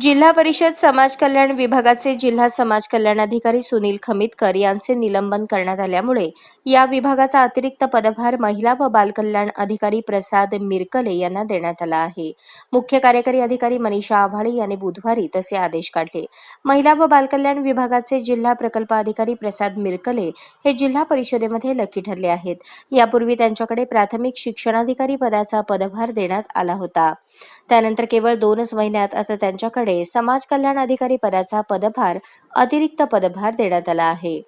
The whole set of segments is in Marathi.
जिल्हा परिषद समाज कल्याण विभागाचे जिल्हा समाज कल्याण अधिकारी सुनील खमितकर यांचे निलंबन करण्यात आल्यामुळे या विभागाचा अतिरिक्त पदभार महिला व बालकल्याण अधिकारी प्रसाद मिरकले यांना देण्यात आला आहे. मुख्य कार्यकारी अधिकारी मनीषा आव्हाडे यांनी बुधवारी तसे आदेश काढले. महिला व बालकल्याण विभागाचे जिल्हा प्रकल्प अधिकारी प्रसाद मिरकले हे जिल्हा परिषदेमध्ये लकी ठरले आहेत. यापूर्वी त्यांच्याकडे प्राथमिक शिक्षणाधिकारी पदाचा पदभार देण्यात आला होता. त्यानंतर केवळ दोनच महिन्यात आता त्यांच्याकडे समाज कल्याण अधिकारी पदाचा पदभार अतिरिक्त पदभार देण्यात आला आहे.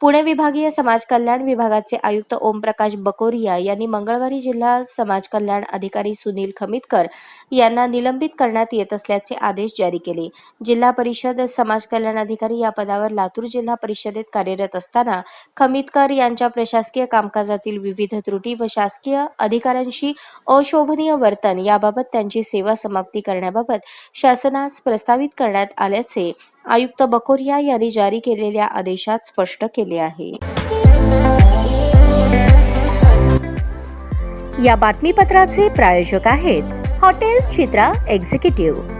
पुणे विभागीय समाज कल्याण विभागाचे आयुक्त ओमप्रकाश बकोरिया यांनी मंगळवारी जिल्हा समाज कल्याण अधिकारी सुनील खमितकर यांना निलंबित करण्यात येत असल्याचे आदेश जारी केले. जिल्हा परिषद समाज कल्याण अधिकारी या पदावर लातूर जिल्हा परिषदेत कार्यरत असताना खमितकर यांच्या प्रशासकीय कामकाजातील विविध त्रुटी व शासकीय अधिकाऱ्यांशी अशोभनीय वर्तन याबाबत त्यांची सेवा समाप्ती करण्याबाबत शासनास प्रस्तावित करण्यात आल्याचे आयुक्त बकोरिया यांनी जारी केलेल्या आदेशात स्पष्ट केले. केले आहे. या बातमीपत्राचे प्रायोजक आहेत हॉटेल चित्रा एक्झिक्युटिव्ह.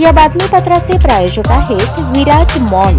या बातमीपत्राचे प्रायोजक आहेत विराज मॉल.